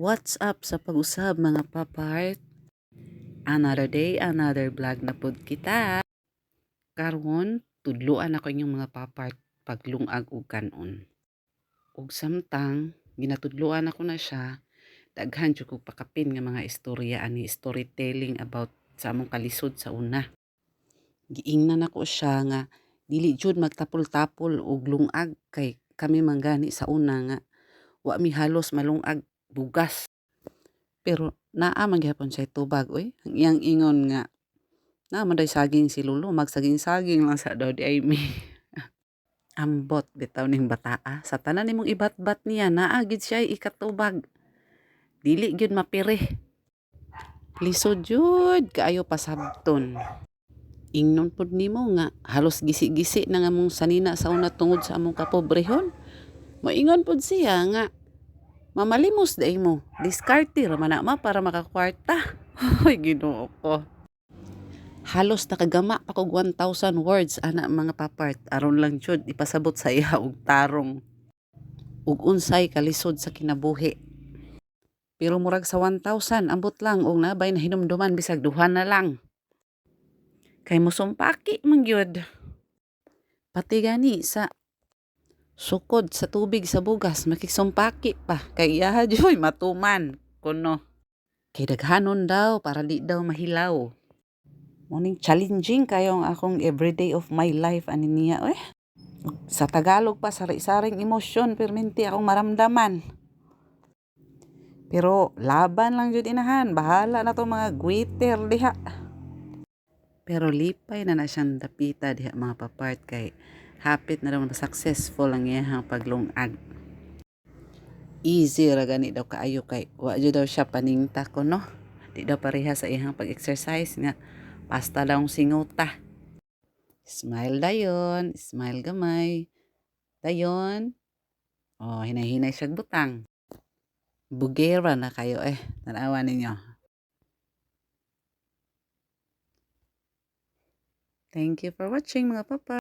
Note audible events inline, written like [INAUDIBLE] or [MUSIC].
What's up sa pag-usab mga papart? Another day, another vlog na pod kita. Karon, tudluan ako inyong mga papart paglungag ug kanon. Ug samtang ginatudluan ako na siya, daghan jud kog pakapin nga mga istorya ani storytelling about sa among kalisod sa una. Giingnan ako siya nga dili jud magtapol-tapol og lungag kay kami manggani sa una nga wa mi halos malungag bugas. Pero naa man gyapon siya tubag oy. Ang iyang ingon nga na man saging si Lolo, magsaging-saging lang sa daw di ay mi. [LAUGHS] Ambot bitaw ning bataa. Sa tanan nimong ibat-bat niya, naa gid siya ikatubag. Dili gyud mapiri. Lisod jud kaayo pasabton. Ingnon pod nimo nga halos gisi-gisi na nga mong sanina sa una tungod sa among kapobrehon. Moingon pod siya nga mamalimos day mo. Diskarte ra man ma para makakwarta. [LAUGHS] Hoy Ginoo ko. Halos nakagama pa kog 1,000 words ana mga papart aron lang jud ipasabot sa iya og tarong ug unsay kalisod sa kinabuhi. Pero murag sa 1,000 ambot lang og nabay na hinumduman bisag duha na lang. Kay mosumpaki man gyud. Pati gani sa sukod sa tubig sa bugas makisumpaki pa kay iya [LAUGHS] joy matuman kuno. Kay daghanon daw para di daw mahilaw. Morning challenging kayo ang akong everyday of my life ani niya eh. Sa Tagalog pa sari-saring emosyon perminti akong maramdaman. Pero laban lang jud inahan, bahala na to mga gwitter diha. Pero lipay na na siyang dapita diha mga papart kay hapit na daw na successful ang iyang paglungag. Easy ra gani daw kaayo kay wa jud daw siya paningta ko no. Di daw pareha sa iyang pag-exercise nga basta daw singuta. Smile dayon, smile gamay. Dayon. Oh, hinay-hinay siya butang. Bugera na kayo eh. Tanawa ninyo. Thank you for watching mga papa.